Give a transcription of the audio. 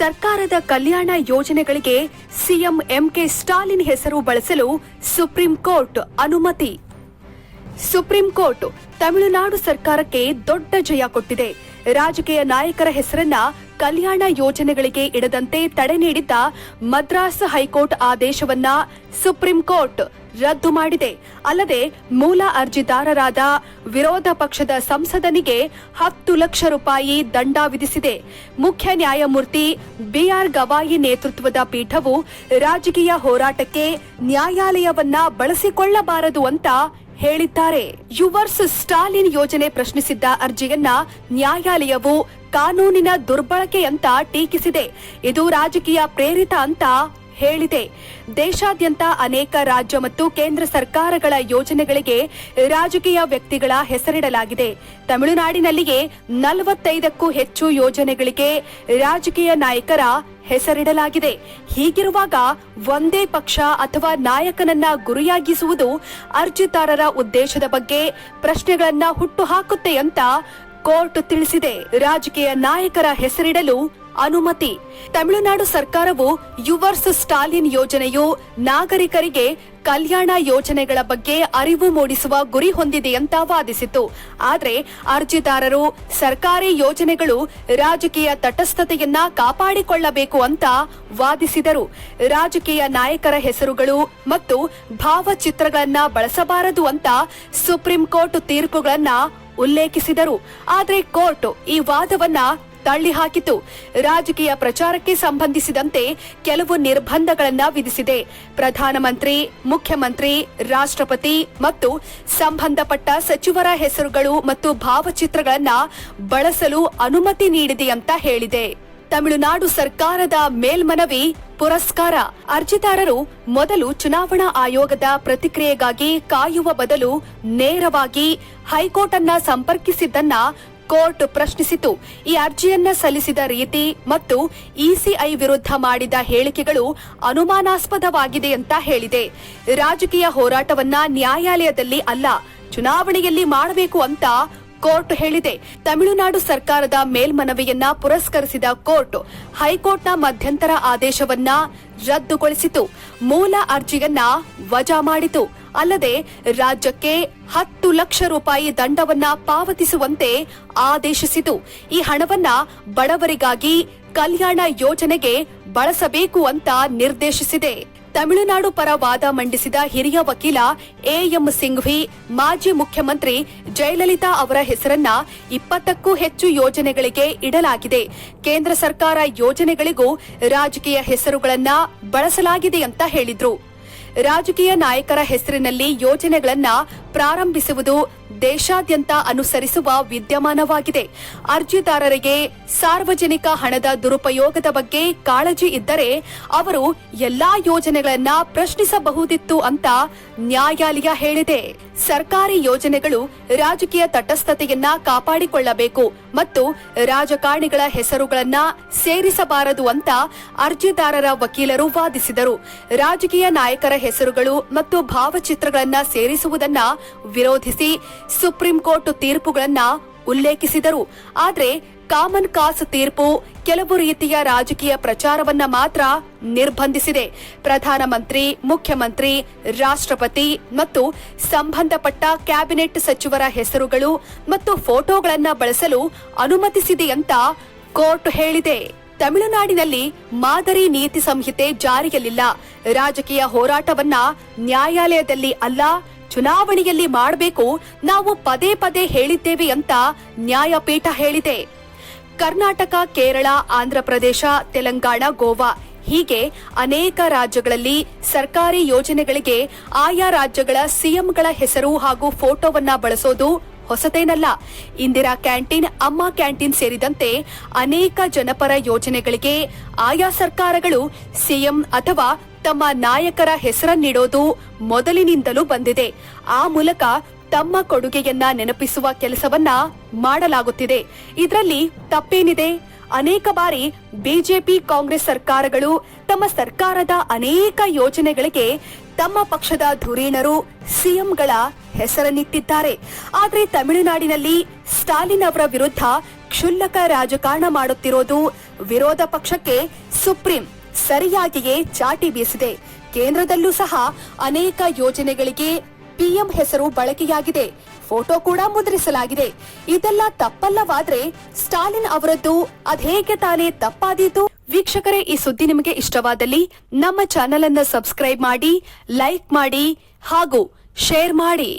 ಸರ್ಕಾರದ ಕಲ್ಯಾಣ ಯೋಜನೆಗಳಿಗೆ CM MK Stalin ಹೆಸರು ಬಳಸಲು ಸುಪ್ರೀಂ ಕೋರ್ಟ್ ಅನುಮತಿ. ಸುಪ್ರೀಂ ಕೋರ್ಟ್ ತಮಿಳುನಾಡು ಸರ್ಕಾರಕ್ಕೆ ದೊಡ್ಡ ಜಯ ಕೊಟ್ಟಿದೆ. ರಾಜಕೀಯ ನಾಯಕರ ಹೆಸರನ್ನ ಕಲ್ಯಾಣ ಯೋಜನೆಗಳಿಗೆ ಇಡದಂತೆ ತಡೆ ನೀಡಿದ್ದ ಮದ್ರಾಸ್ ಹೈಕೋರ್ಟ್ ಆದೇಶವನ್ನ ಸುಪ್ರೀಂ ಕೋರ್ಟ್ ರದ್ದು ಮಾಡಿದೆ. ಅಲ್ಲದೆ ಮೂಲ ಅರ್ಜಿದಾರರಾದ ವಿರೋಧ ಪಕ್ಷದ ಸಂಸದನಿಗೆ ಹತ್ತು ಲಕ್ಷ ರೂಪಾಯಿ ದಂಡ ವಿಧಿಸಿದೆ. ಮುಖ್ಯ ನ್ಯಾಯಮೂರ್ತಿ ಬಿಆರ್ ಗವಾಯಿ ನೇತೃತ್ವದ ಪೀಠವು ರಾಜಕೀಯ ಹೋರಾಟಕ್ಕೆ ನ್ಯಾಯಾಲಯವನ್ನ ಬಳಸಿಕೊಳ್ಳಬಾರದು ಅಂತ ಹೇಳಿದ್ದಾರೆ. ಯುವರ್ಸ್ ಸ್ಟಾಲಿನ್ ಯೋಜನೆ ಪ್ರಶ್ನಿಸಿದ್ದ ಅರ್ಜಿಯನ್ನ ನ್ಯಾಯಾಲಯವು ಕಾನೂನಿನ ದುರ್ಬಳಕೆ ಅಂತ ಟೀಕಿಸಿದೆ. ಇದು ರಾಜಕೀಯ ಪ್ರೇರಿತ ಅಂತ ಹೇಳಿದೆ. ದೇಶಾದ್ಯಂತ ಅನೇಕ ರಾಜ್ಯ ಮತ್ತು ಕೇಂದ್ರ ಸರ್ಕಾರಗಳ ಯೋಜನೆಗಳಿಗೆ ರಾಜಕೀಯ ವ್ಯಕ್ತಿಗಳ ಹೆಸರಿಡಲಾಗಿದೆ. ತಮಿಳುನಾಡಿನಲ್ಲಿಯೇ ನಲವತ್ತೈದಕ್ಕೂ ಹೆಚ್ಚು ಯೋಜನೆಗಳಿಗೆ ರಾಜಕೀಯ ನಾಯಕರ ಹೆಸರಿಡಲಾಗಿದೆ. ಹೀಗಿರುವಾಗ ಒಂದೇ ಪಕ್ಷ ಅಥವಾ ನಾಯಕನನ್ನ ಗುರಿಯಾಗಿಸುವುದು ಅರ್ಜಿದಾರರ ಉದ್ದೇಶದ ಬಗ್ಗೆ ಪ್ರಶ್ನೆಗಳನ್ನ ಹುಟ್ಟುಹಾಕುತ್ತೆ ಅಂತ ಕೋರ್ಟ್ ತಿಳಿಸಿದೆ. ರಾಜಕೀಯ ನಾಯಕರ ಹೆಸರಿಡಲು ಅನುಮತಿ. ತಮಿಳುನಾಡು ಸರ್ಕಾರವು ಯುವರ್ಸ್ ಸ್ಟಾಲಿನ್ ಯೋಜನೆಯು ನಾಗರಿಕರಿಗೆ ಕಲ್ಯಾಣ ಯೋಜನೆಗಳ ಬಗ್ಗೆ ಅರಿವು ಮೂಡಿಸುವ ಗುರಿ ಹೊಂದಿದೆ ಅಂತ ವಾದಿಸಿತು ಆದರೆ ಅರ್ಜಿದಾರರು ಸರ್ಕಾರಿ ಯೋಜನೆಗಳು ರಾಜಕೀಯ ತಟಸ್ಥತೆಯನ್ನ ಕಾಪಾಡಿಕೊಳ್ಳಬೇಕು ಅಂತ ವಾದಿಸಿದರು. ರಾಜಕೀಯ ನಾಯಕರ ಹೆಸರುಗಳು ಮತ್ತು ಭಾವಚಿತ್ರಗಳನ್ನ ಬಳಸಬಾರದು ಅಂತ ಸುಪ್ರೀಂ ಕೋರ್ಟ್ ತೀರ್ಪುಗಳನ್ನ ಉಲ್ಲೇಖಿಸಿದರು. ಆದರೆ ಕೋರ್ಟ್ ಈ ವಾದವನ್ನ ತಳ್ಳಿ ಹಾಕಿತು ರಾಜಕೀಯ ಪ್ರಚಾರಕ್ಕೆ ಸಂಬಂಧಿಸಿದಂತೆ ಕೆಲವು ನಿರ್ಬಂಧಗಳನ್ನು ವಿಧಿಸಿದೆ. ಪ್ರಧಾನಮಂತ್ರಿ, ಮುಖ್ಯಮಂತ್ರಿ, ರಾಷ್ಟ್ರಪತಿ ಮತ್ತು ಸಂಬಂಧಪಟ್ಟ ಸಚಿವರ ಹೆಸರುಗಳು ಮತ್ತು ಭಾವಚಿತ್ರಗಳನ್ನು ಬಳಸಲು ಅನುಮತಿ ನೀಡಿದೆ ಅಂತ ಹೇಳಿದೆ. ತಮಿಳುನಾಡು ಸರ್ಕಾರದ ಮೇಲ್ಮನವಿ ಪುರಸ್ಕಾರ. ಅರ್ಜಿದಾರರು ಮೊದಲು ಚುನಾವಣಾ ಆಯೋಗದ ಪ್ರತಿಕ್ರಿಯೆಗಾಗಿ ಕಾಯುವ ಬದಲು ನೇರವಾಗಿ ಹೈಕೋರ್ಟ್ ಅನ್ನ ಸಂಪರ್ಕಿಸಿದ್ದನ್ನ ಕೋರ್ಟ್ ಪ್ರಶ್ನಿಸಿತು. ಈ ಅರ್ಜಿಯನ್ನ ಸಲ್ಲಿಸಿದ ರೀತಿ ಮತ್ತು ಇಸಿಐ ವಿರುದ್ಧ ಮಾಡಿದ ಹೇಳಿಕೆಗಳು ಅನುಮಾನಾಸ್ಪದವಾಗಿದೆ ಅಂತ ಹೇಳಿದೆ. ರಾಜಕೀಯ ಹೋರಾಟವನ್ನ ನ್ಯಾಯಾಲಯದಲ್ಲಿ ಅಲ್ಲ, ಚುನಾವಣೆಯಲ್ಲಿ ಮಾಡಬೇಕು ಅಂತ ಕೋರ್ಟ್ ಹೇಳಿದೆ. ತಮಿಳುನಾಡು ಸರ್ಕಾರದ ಮೇಲ್ಮನವಿಯನ್ನ ಪುರಸ್ಕರಿಸಿದ ಕೋರ್ಟ್ ಹೈಕೋರ್ಟ್ನ ಮಧ್ಯಂತರ ಆದೇಶವನ್ನ ರದ್ದುಗೊಳಿಸಿತು. ಮೂಲ ಅರ್ಜಿಯನ್ನ ವಜಾ ಮಾಡಿತು. ಅಲ್ಲದೆ ರಾಜ್ಯಕ್ಕೆ ಹತ್ತು ಲಕ್ಷ ರೂಪಾಯಿ ದಂಡವನ್ನ ಪಾವತಿಸುವಂತೆ ಆದೇಶಿಸಿತು. ಈ ಹಣವನ್ನ ಬಡವರಿಗಾಗಿ ಕಲ್ಯಾಣ ಯೋಜನೆಗೆ ಬಳಸಬೇಕು ಅಂತ ನಿರ್ದೇಶಿಸಿದೆ. ತಮಿಳುನಾಡು ಪರ ವಾದ ಮಂಡಿಸಿದ ಹಿರಿಯ ವಕೀಲ ಎಎಂ ಸಿಂಘ್ವಿ, ಮಾಜಿ ಮುಖ್ಯಮಂತ್ರಿ ಜಯಲಲಿತಾ ಅವರ ಹೆಸರನ್ನ ಇಪ್ಪತ್ತಕ್ಕೂ ಹೆಚ್ಚು ಯೋಜನೆಗಳಿಗೆ ಇಡಲಾಗಿದೆ. ಕೇಂದ್ರ ಸರ್ಕಾರ ಯೋಜನೆಗಳಿಗೂ ರಾಜಕೀಯ ಹೆಸರುಗಳನ್ನ ಬಳಸಲಾಗಿದೆ ಅಂತ ಹೇಳಿದ್ರು. ರಾಜಕೀಯ ನಾಯಕರ ಹೆಸರಿನಲ್ಲಿ ಯೋಜನೆಗಳನ್ನ ಪ್ರಾರಂಭಿಸುವುದು ದೇಶಾದ್ಯಂತ ಅನುಸರಿಸುವ ವಿದ್ಯಮಾನವಾಗಿದೆ. ಅರ್ಜಿದಾರರಿಗೆ ಸಾರ್ವಜನಿಕ ಹಣದ ದುರುಪಯೋಗದ ಬಗ್ಗೆ ಕಾಳಜಿ ಇದ್ದರೆ ಅವರು ಎಲ್ಲಾ ಯೋಜನೆಗಳನ್ನ ಪ್ರಶ್ನಿಸಬಹುದಿತ್ತು ಅಂತ ನ್ಯಾಯಾಲಯ ಹೇಳಿದೆ. ಸರ್ಕಾರಿ ಯೋಜನೆಗಳು ರಾಜಕೀಯ ತಟಸ್ಥತೆಯನ್ನ ಕಾಪಾಡಿಕೊಳ್ಳಬೇಕು ಮತ್ತು ರಾಜಕಾರಣಿಗಳ ಹೆಸರುಗಳನ್ನ ಸೇರಿಸಬಾರದು ಅಂತ ಅರ್ಜಿದಾರರ ವಕೀಲರು ವಾದಿಸಿದರು. ರಾಜಕೀಯ ನಾಯಕರ ಹೆಸರುಗಳು ಮತ್ತು ಭಾವಚಿತ್ರಗಳನ್ನ ಸೇರಿಸುವುದನ್ನ ವಿರೋಧಿಸಿ ಸುಪ್ರೀಂ ಕೋರ್ಟ್ ತೀರ್ಪುಗಳನ್ನ ಉಲ್ಲೇಖಿಸಿದರು. ಆದರೆ ಕಾಮನ್ ಕಾಸ್ ತೀರ್ಪು ಕೆಲವು ರೀತಿಯ ರಾಜಕೀಯ ಪ್ರಚಾರವನ್ನ ಮಾತ್ರ ನಿರ್ಬಂಧಿಸಿದೆ. ಪ್ರಧಾನಮಂತ್ರಿ, ಮುಖ್ಯಮಂತ್ರಿ, ರಾಷ್ಟ್ರಪತಿ ಮತ್ತು ಸಂಬಂಧಪಟ್ಟ ಕ್ಯಾಬಿನೆಟ್ ಸಚಿವರ ಹೆಸರುಗಳು ಮತ್ತು ಫೋಟೋಗಳನ್ನ ಬಳಸಲು ಅನುಮತಿಸಿದೆ ಅಂತ ಕೋರ್ಟ್ ಹೇಳಿದೆ. ತಮಿಳುನಾಡಿನಲ್ಲಿ ಮಾದರಿ ನೀತಿ ಸಂಹಿತೆ ಜಾರಿಯಲ್ಲಿಲ್ಲ. ರಾಜಕೀಯ ಹೋರಾಟವನ್ನ ನ್ಯಾಯಾಲಯದಲ್ಲಿ ಅಲ್ಲ ಚುನಾವಣೆಯಲ್ಲಿ ಮಾಡಬೇಕು, ನಾವು ಪದೇ ಪದೇ ಹೇಳಿದ್ದೇವೆ ಅಂತ ನ್ಯಾಯಪೀಠ ಹೇಳಿದೆ. ಕರ್ನಾಟಕ, ಕೇರಳ, ಆಂಧ್ರಪ್ರದೇಶ, ತೆಲಂಗಾಣ, ಗೋವಾ ಹೀಗೆ ಅನೇಕ ರಾಜ್ಯಗಳಲ್ಲಿ ಸರ್ಕಾರಿ ಯೋಜನೆಗಳಿಗೆ ಆಯಾ ರಾಜ್ಯಗಳ ಸಿಎಂಗಳ ಹೆಸರು ಹಾಗೂ ಫೋಟೋವನ್ನ ಬಳಸೋದು ಹೊಸತೇನಲ್ಲ. ಇಂದಿರಾ ಕ್ಯಾಂಟೀನ್, ಅಮ್ಮ ಕ್ಯಾಂಟೀನ್ ಸೇರಿದಂತೆ ಅನೇಕ ಜನಪರ ಯೋಜನೆಗಳಿಗೆ ಆಯಾ ಸರ್ಕಾರಗಳು ಸಿಎಂ ಅಥವಾ ತಮ್ಮ ನಾಯಕರ ಹೆಸರನ್ನಿಡೋದು ಮೊದಲಿನಿಂದಲೂ ಬಂದಿದೆ. ಆ ಮೂಲಕ ತಮ್ಮ ಕೊಡುಗೆಯನ್ನ ನೆನಪಿಸುವ ಕೆಲಸವನ್ನ ಮಾಡಲಾಗುತ್ತಿದೆ. ಇದರಲ್ಲಿ ತಪ್ಪೇನಿದೆ? ಅನೇಕ ಬಾರಿ ಬಿಜೆಪಿ ಕಾಂಗ್ರೆಸ್ ಸರ್ಕಾರಗಳು ತಮ್ಮ ಸರ್ಕಾರದ ಅನೇಕ ಯೋಜನೆಗಳಿಗೆ ತಮ್ಮ ಪಕ್ಷದ ಧುರೀಣರು ಸಿಎಂಗಳ ಹೆಸರನ್ನಿಟ್ಟಿದ್ದಾರೆ. ಆದರೆ ತಮಿಳುನಾಡಿನಲ್ಲಿ ಸ್ಟಾಲಿನ್ ಅವರ ವಿರುದ್ಧ ಕ್ಷುಲ್ಲಕ ರಾಜಕಾರಣ ಮಾಡುತ್ತಿರೋದು ವಿರೋಧ ಪಕ್ಷಕ್ಕೆ ಸುಪ್ರೀಂ ಸರಿಯಾಗಿಯೇ ಚಾಟಿ ಬೀಸಿದೆ. ಕೇಂದ್ರದಲ್ಲೂ ಸಹ ಅನೇಕ ಯೋಜನೆಗಳಿಗೆ ಪಿಎಂ ಹೆಸರು ಬಳಕೆಯಾಗಿದೆ. ಫೋಟೋ ಕೂಡ ಮುದ್ರಿಸಲಾಗಿದೆ. ಇದೆಲ್ಲ ತಪ್ಪಲ್ಲವಾದ್ರೆ ಸ್ಟಾಲಿನ್ ಅವರದ್ದು ಅದ್ಹೇಗೆ ತಾನೇ ತಪ್ಪಾದೀತು? ವೀಕ್ಷಕರೇ, ಈ ಸುದ್ದಿ ನಿಮಗೆ ಇಷ್ಟವಾದಲ್ಲಿ ನಮ್ಮ ಚಾನೆಲ್ ಅನ್ನು ಸಬ್ಸ್ಕ್ರೈಬ್ ಮಾಡಿ, ಲೈಕ್ ಮಾಡಿ ಹಾಗೂ ಶೇರ್ ಮಾಡಿ.